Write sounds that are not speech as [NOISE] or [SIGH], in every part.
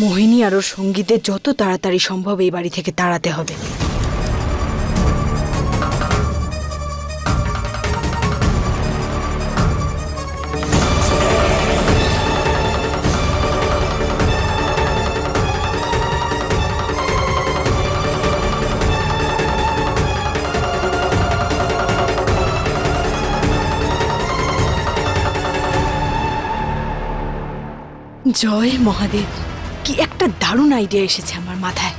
মোহিনী আর ওর সঙ্গীতে যত তাড়াতাড়ি সম্ভব এই বাড়ি থেকে তাড়াতে হবে। জয় মহাদেব। কি একটা দারুণ আইডিয়া এসেছে আমার মাথায়।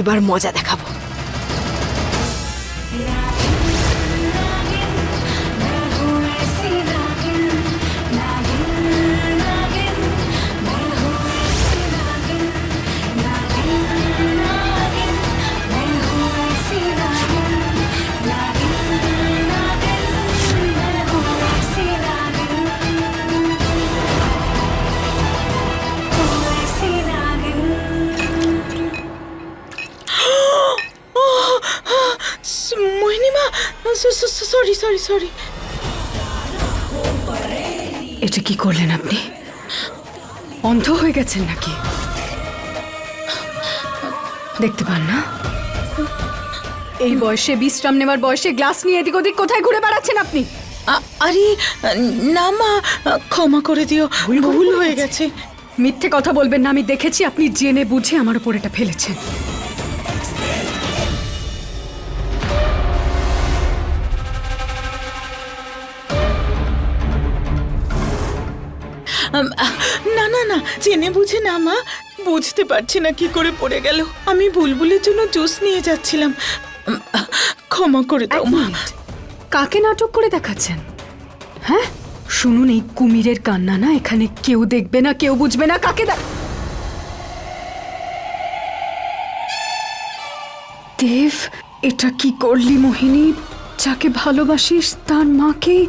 এবার মজা দেখাবো। Sorry sorry sorry. এটা কি করলেন আপনি? অন্ধ হয়ে গেছেন নাকি? দেখতে পান না? এই বয়সে বিশ্রাম নেবার বয়সে গ্লাস নিয়ে এদিক ওদিক কোথায় ঘুরে বেড়াচ্ছেন আপনি? আরে না মা ক্ষমা করে দিও ভুল হয়ে গেছে। মিথ্যে কথা বলবেন না আমি দেখেছি আপনি জেনে বুঝে আমার উপর এটা ফেলেছেন। না না না জেনে বুঝে না মা। বুঝতে পারছি না কি করে পড়ে গেল। আমি বুলবুলের জন্য জুস নিয়ে যাচ্ছিলাম। ক্ষমা করে দাও মা। কাকে নাটক করে দেখাচ্ছেন? হ্যাঁ? শুনুন এই কুমিরের কান্না না এখানে কেউ দেখবে না কেউ বুঝবে না কাকে দেখ দেব এটা কি করলি মোহিনী? যাকে ভালোবাসিস তার মাকেই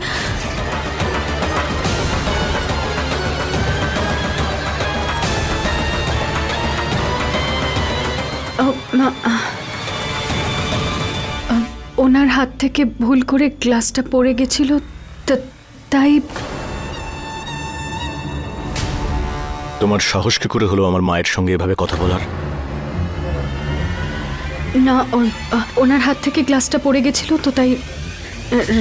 ওনার হাত থেকে ভুল করে গ্লাসটা পড়ে গেছিল তা- তাই তোমার সাহস কি করে হলো আমার মায়ের সঙ্গে এভাবে কথা বলার? না ওনার হাত থেকে গ্লাসটা পড়ে গেছিল তো তাই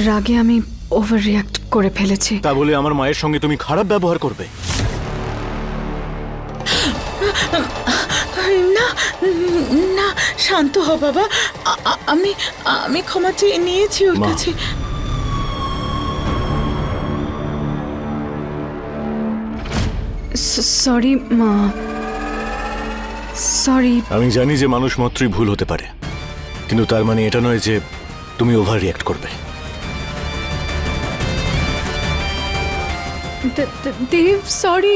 রাগে আমি ওভার রিয়াক্ট করে ফেলেছি। তা বলে আমার মায়ের সঙ্গে তুমি খারাপ ব্যবহার করবে? না শান্ত হ বাবা। আমি আমি ক্ষমা চেয়ে নিয়েছি ওর কাছে। সরি মা। সরি আমি জানি যে মানুষ মাত্রই ভুল হতে পারে। কিন্তু তার মানে এটা নয় যে তুমি ওভার রিয়াক্ট করবে দেব সরি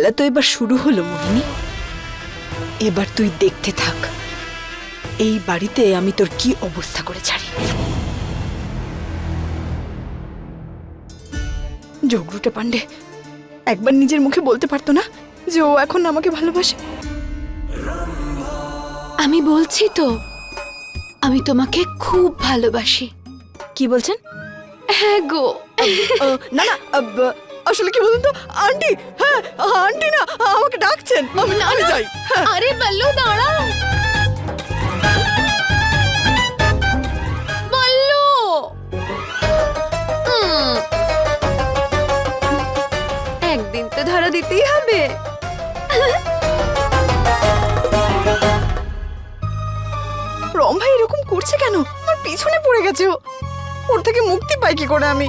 খেলা তো এবার শুরু হলো মোহিনী। এবার তুই দেখতে থাক। এই বাড়িতে আমি তোর কি অবস্থা করে ছাড়ি? জগরুটে পান্ডে একবার নিজের মুখে বলতে পারতো না যে ও এখন আমাকে ভালোবাসে। আমি বলছি তো আমি তোমাকে খুব ভালোবাসি। কি বলছেন? হ্যাঁ গো। না না আসলে কি বলুন তো? আন্টি হ্যাঁ আন্টি না আমাকে ডাকছেন। আমি আমি যাই। হ্যাঁ। আরে বল্লু দাঁড়াও। বল্লু। একদিন তো ধরা দিতেই হবে। রম ভাই এরকম করছে কেন? আমার পিছনে পড়ে গেছে ও। ওর থেকে মুক্তি পাই কি করে আমি?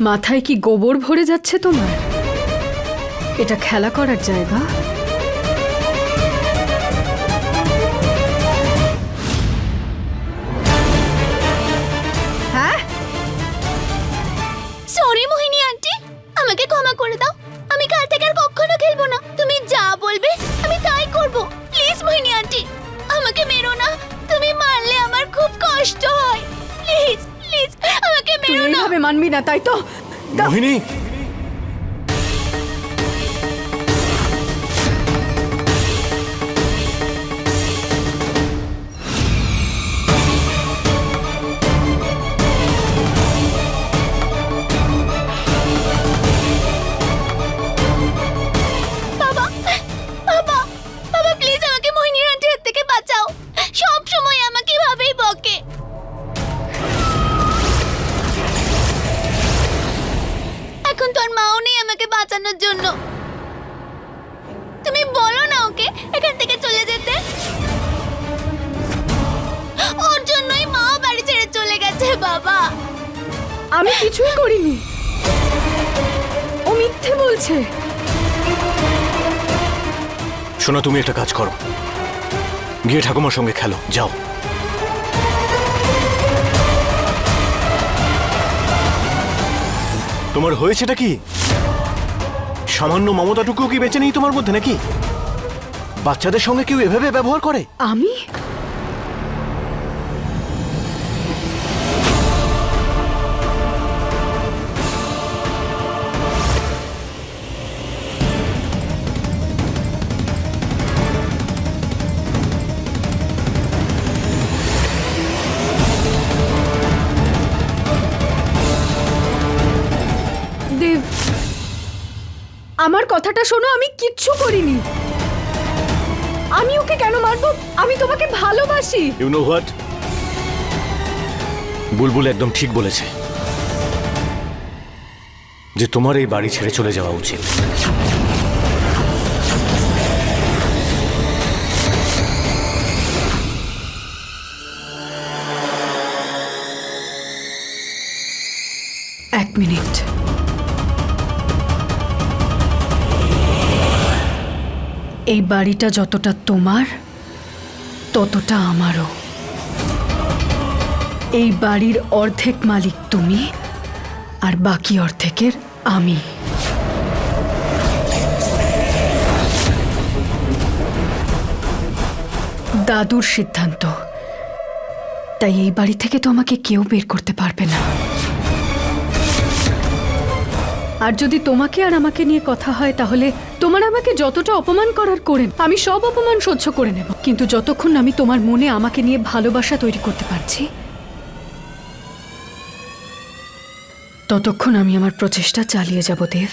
মাথায় কি গোবর ভরে যাচ্ছে তোমার? এটা খেলা করার জায়গা? হ্যাঁ? Sorry Mohini aunty. আমাকে ক্ষমা করে দাও। মানবি না তাই তো? মোহিনী আমি কিছুই করিনি। ও মিথ্যে বলছে। শোনো তুমি একটা কাজ করো। গিয়ে ঠাকুমার সঙ্গে খেলো যাও। তোমার হয়েছেটা কি? সামান্য মমতাটুকুও কি বেঁচে নেই তোমার মধ্যে নাকি? বাচ্চাদের সঙ্গে কেউ এভাবে ব্যবহার করে? আমি? আমার কথাটা শোনো আমি কিচ্ছু করিনি। আমি ওকে কেন মারবো? আমি তোমাকে ভালোবাসি। ইউ নো হোয়াট বুলবুল একদম ঠিক বলেছে যে তোমার এই বাড়ি ছেড়ে চলে যাওয়া উচিত। এক মিনিট। এই বাড়িটা যতটা তোমার, ততটা আমারও। এই বাড়ির অর্ধেক মালিক তুমি, আর বাকি অর্ধেকের আমি। দাদুর সিদ্ধান্ত। তাই এই বাড়ি থেকে তো আমাকে কেউ বের করতে পারবে না। আর যদি তোমাকে আর আমাকে নিয়ে কথা হয়, তাহলে তোমার আমাকে যতটা অপমান করার করেন আমি সব অপমান সহ্য করে নেব। কিন্তু যতক্ষণ আমি তোমার মনে আমাকে নিয়ে ভালোবাসা তৈরি করতে পারছি, ততক্ষণ আমি আমার প্রচেষ্টা চালিয়ে যাব, দেব।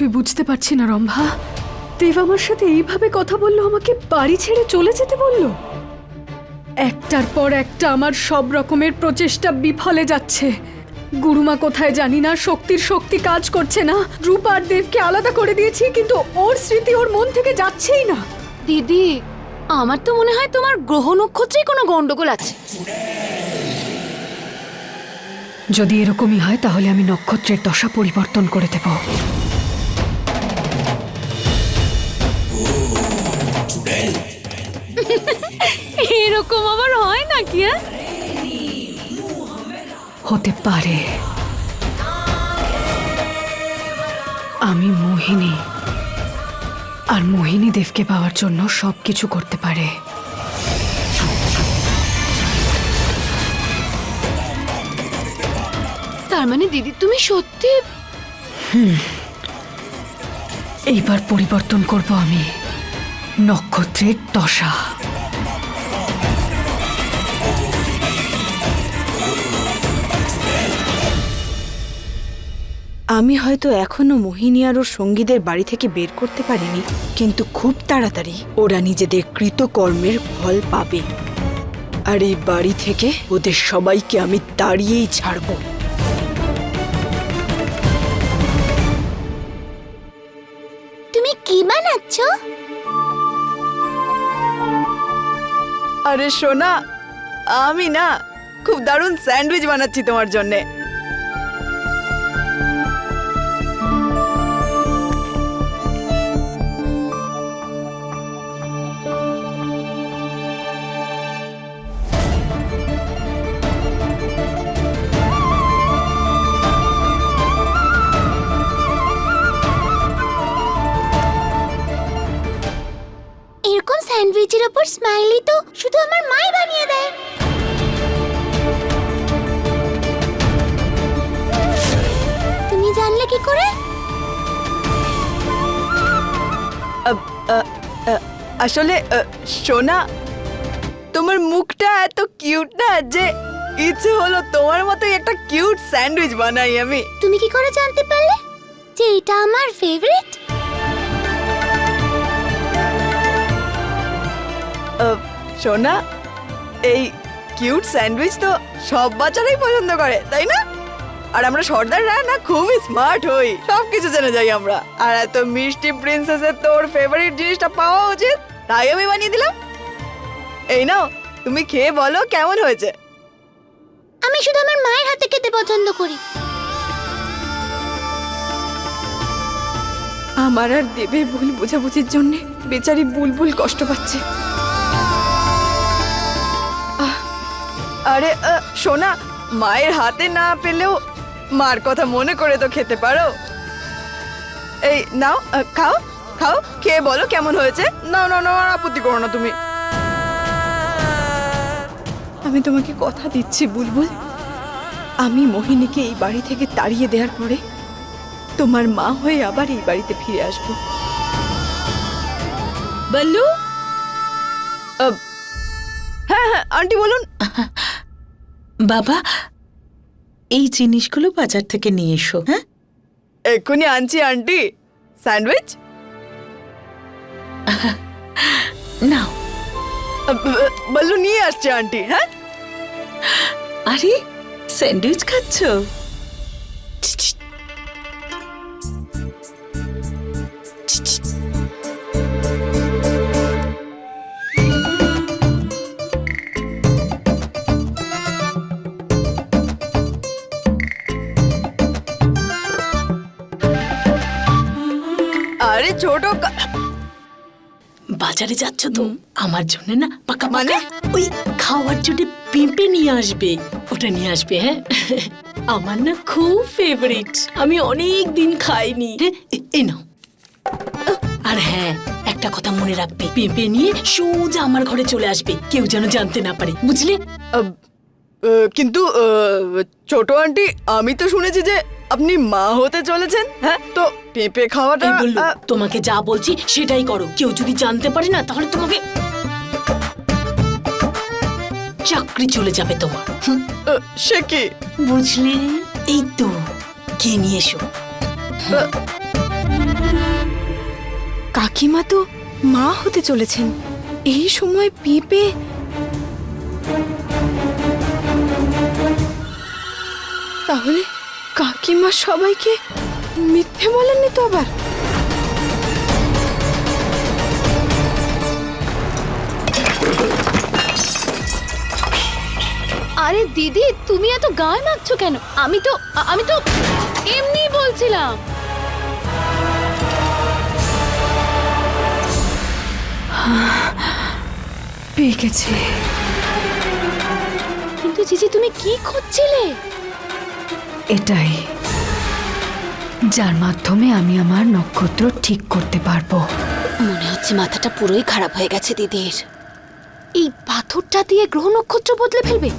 কিছুই বুঝতে পারছি না রম্ভা। দেব আমার সাথে এইভাবে কথা বলল আমাকে বাড়ি ছেড়ে চলে যেতে বলল। একটার পর একটা আমার সব রকমের প্রচেষ্টা বিফলে যাচ্ছে। গুরুমা কোথায় জানি না শক্তির শক্তি কাজ করছে না। রূপ আর দেবকে আলাদা করে দিয়েছি কিন্তু ওর স্মৃতি ওর মন থেকে যাচ্ছেই না। দিদি আমার তো মনে হয় তোমার গ্রহ নক্ষত্রেই কোনো গন্ডগোল আছে। যদি এরকমই হয় তাহলে আমি নক্ষত্রের দশা পরিবর্তন করে দেব। [LAUGHS] এরকম আবার হয় নাকি হ্যাঁ? হতে পারে। আমি মোহিনী। আর মোহিনী দেবকে পাওয়ার জন্য সব কিছু করতে পারে। তার মানে দিদি তুমি সত্যি এইবার পরিবর্তন করব আমি। নক্ষত্রের দশা আমি হয়তো এখনও মোহিনী আর ওর সঙ্গীদের বাড়ি থেকে বের করতে পারিনি, কিন্তু খুব তাড়াতাড়ি ওরা নিজেদের কৃতকর্মের ফল পাবে। আর এই বাড়ি থেকে ওদের সবাইকে আমি তাড়িয়েই ছাড়ব। তুমি কি বানাচ্ছ? আরে সোনা আমি না খুব দারুণ স্যান্ডউইচ বানাচ্ছি তোমার জন্যে। এরকম স্যান্ডউইচের ওপর কি করে? আসলে সোনা তোমার মুখটা এত কিউট না যে ইচ্ছে হলো তোমার মতোই একটা কিউট স্যান্ডউইচ বানাই আমি। তুমি কি করে জানতে পারলে যে এটা আমার ফেভারিট সোনা এই কিউট স্যান্ডউইচ তো সব বাচ্চারাই পছন্দ করে তাই না? আর আমরা সর্দাররা না খুবই স্মার্ট হই। সব কিছু জেনে যাই আমরা। আর এত মিষ্টি প্রিন্সেসের তোর ফেভারিট জিনিসটা পাওয়া উচিত? তাই আমি বানিয়ে দিলাম। এই নাও তুমি খেয়ে বলো কেমন হয়েছে। আমি শুধু আমার মায়ের হাতে খেতে পছন্দ করি। আমার আর দেবের ভুল বোঝাবুঝির জন্য বেচারি বুলবুল কষ্ট পাচ্ছে। আরে আ, সোনা মায়ের হাতে না পেলেও মার কথা মনে করে তো খেতে পারো? এই নাও খাও খাও খেয়ে বলো কেমন হয়েছে। নাও নাও নাও আর আপত্তি করো না তুমি। আমি তোমাকে কথা দিচ্ছি বুলবুল। আমি মোহিনীকে এই বাড়ি থেকে তাড়িয়ে দেওয়ার পরে তোমার মা হয়ে আবার এই বাড়িতে ফিরে আসব। বল্লু? আ, হ্যাঁ হ্যাঁ আন্টি বলুন। বাবা এই জিনিসগুলো বাজার থেকে নিয়ে এসো হ্যাঁ? এক্ষুনি আনছি আন্টি। স্যান্ডউইচ? নাও। বল্লু নিয়ে আসছে আন্টি হ্যাঁ? আরে স্যান্ডউইচ খাচ্ছ? ছোট বাজারে যাচ্ছ তো? আমার জন্য না পাকা মানে? ওই খাওয়ার জন্য পেঁপে নিয়ে আসবে। ওটা নিয়ে আসবে হ্যাঁ? [LAUGHS] আমার না খুব ফেভারিট আমি অনেক দিন খাইনি হ্যাঁ? এ- নাও। আর হ্যাঁ একটা কথা মনে রাখবে। পেঁপে নিয়ে সোজা আমার ঘরে চলে আসবে। কেউ যেন জানতে না পারে বুঝলে? কিন্তু ছোট আন্টি আমি তো শুনেছি যে আপনি মা হতে চলেছেন? হ্যাঁ তো পেঁপে খাওয়াটা এই বলল আ, তোমাকে যা বলছি সেটাই করো। কেউ যদি জানতে পারে না তাহলে তোমাকে চাকরি চলে যাবে তোমার। আ, সে কি? বুঝলে? এই তো কে নিয়ে এসো। কাকিমা তো মা হতে চলেছেন। এই সময় পেঁপে তাহলে কাকিমা সবাইকে মিথ্যে বলেননি তো আবার? আরে দিদি তুমি এত গায়ে মাখছো কেন? আমি তো আমি তো এমনি বলছিলাম। পেয়ে গেছে। কিন্তু জিজি তুমি কি খুঁজছিলে? এটাই। যার মাধ্যমে আমি আমার নক্ষত্র ঠিক করতে পারব। মনে হচ্ছে মাথাটা পুরোই খারাপ হয়ে গেছে, দিদির। এই পাথরটা দিয়ে গ্রহ নক্ষত্র বদলে ফেলবে।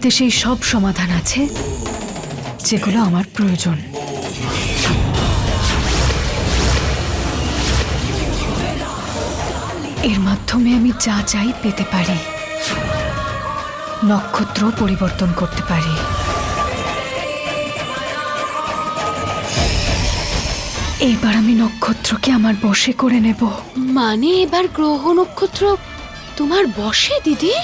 এতে সেই সব সমাধান আছে যেগুলো আমার প্রয়োজন। এর মাধ্যমে আমি যা চাই পেতে পারি। নক্ষত্র পরিবর্তন করতে পারি। এইবার আমি নক্ষত্রকে আমার বশে করে নেব। মানে এবার গ্রহ নক্ষত্র তোমার বসে দিদি?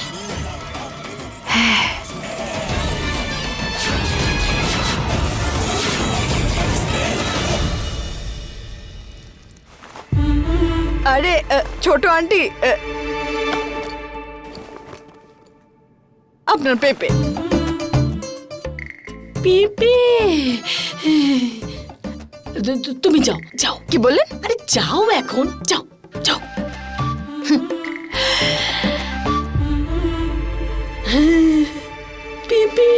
আরে ছোট আন্টি আপনার পেপে। পেঁপে? তুমি যাও যাও। কি বললেন? আরে যাও এখন যাও যাও। পেঁপে?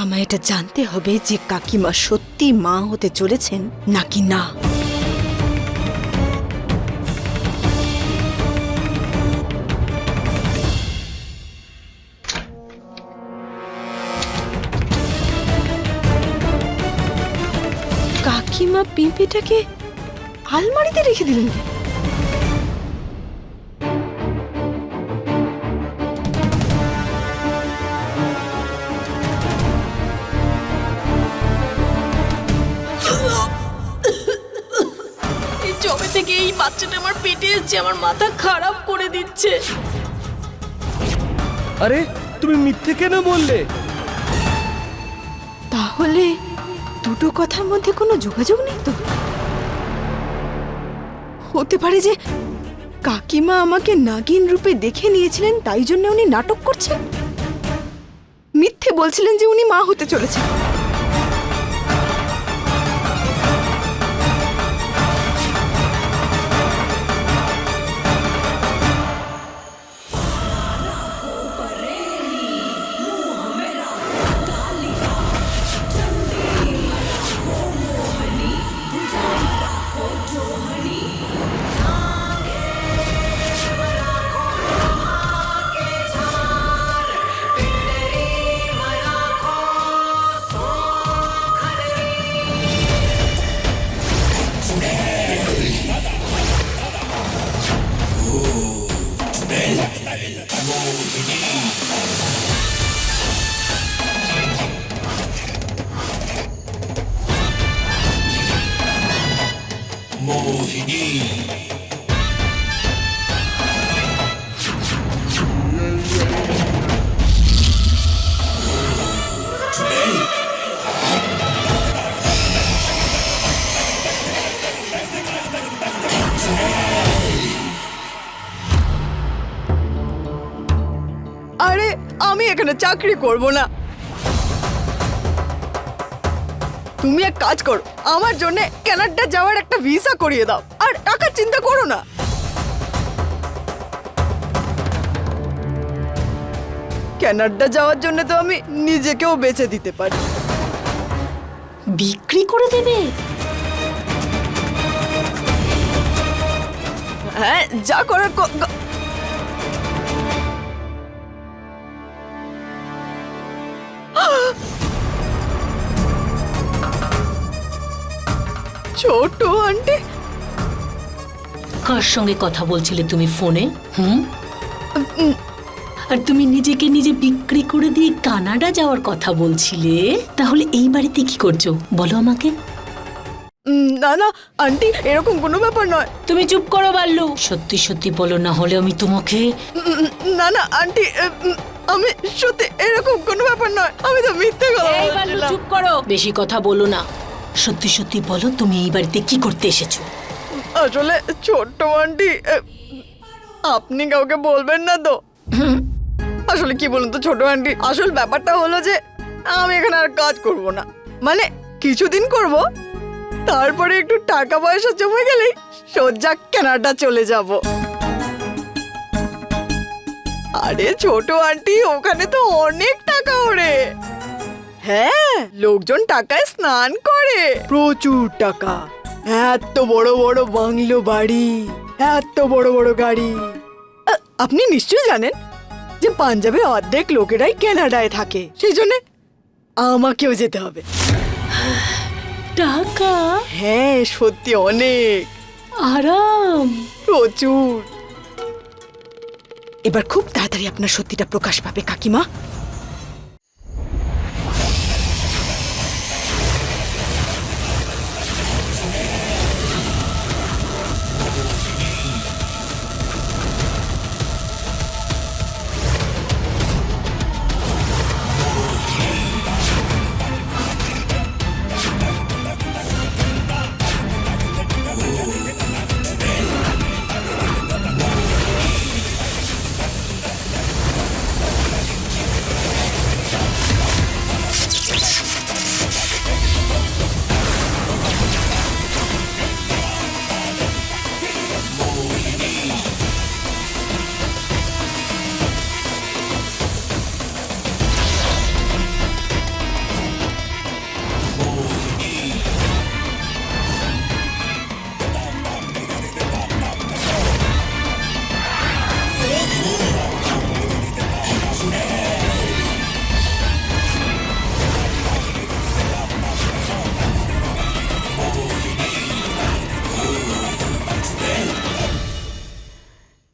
আমায় এটা জানতে হবে যে কাকিমা সত্যি মা হতে চলেছেন নাকি না? কাকিমা পিঁপেটাকে আলমারিতে রেখে দিলেন কেন? এই জবে থেকে এই বাচ্চাটা আমার পেটে এসছে আমার মাথা খারাপ করে দিচ্ছে আরে তুমি মিথ্যে কেন বললে তাহলে দুটো কথার মধ্যে কোনো যোগাযোগ নেই তো? হতে পারে যে কাকিমা আমাকে নাগিন রূপে দেখে নিয়েছিলেন, তাই জন্য উনি নাটক করছেন। মিথ্যে বলছিলেন যে উনি মা হতে চলেছেন। চাকরি করব না। তুমি এক কাজ করো আমার জন্য কানাডা যাওয়ার একটা ভিসা করিয়ে দাও আর টাকার চিন্তা করো না। কানাডা যাওয়ার জন্য তো আমি নিজেকেও বেছে দিতে পারি। বিক্রি করে দেবে? হ্যাঁ যা করার ছোট আন্টি। কার সঙ্গে কথা বলছিলে তুমি ফোনে হুম? আর তুমি নিজেকে নিজে বিক্রি করে দিয়ে কানাডা যাওয়ার কথা বলছিলে তাহলে এই বাড়িতে কি করছ? বলো আমাকে। না না আন্টি এরকম কোনো ব্যাপার নয়। তুমি চুপ করো বাল্লু। সত্যি সত্যি বলো না হলে আমি তোমাকে না না আন্টি আমি সত্যি এরকম কোনো ব্যাপার নয়। আমি তো মিথ্যে কথা। চুপ করো। বেশি কথা বলো না। সত্যি সত্যি বলো তুমি এই বাড়িতে কি করতে এসেছ? আসলে ছোট্ট আন্টি আপনি কাউকে বলবেন না তো। আসলে কি বলুন তো ছোট আন্টি আসল ব্যাপারটা হলো যে আমি এখানে আর কাজ করব না। মানে কিছুদিন করব তারপরে একটু টাকা পয়সা জমে গেলেই সোজা কেনাটা চলে যাব। আরে ছোট আন্টি ওখানে তো অনেক টাকা ওরে হ্যাঁ লোকজন টাকায় স্নান করে। প্রচুর টাকা। এত বড় বড় বাংলো বাড়ি এত বড় বড় গাড়ি। আ, আপনি নিশ্চয়ই জানেন যে পাঞ্জাবের অর্ধেক লোকেরাই কানাডায় থাকে সেই জন্য আমাকেও যেতে হবে। টাকা? হ্যাঁ সত্যি অনেক। আরাম। প্রচুর। এবার খুব তাড়াতাড়ি আপনার সত্যিটা প্রকাশ পাবে কাকিমা।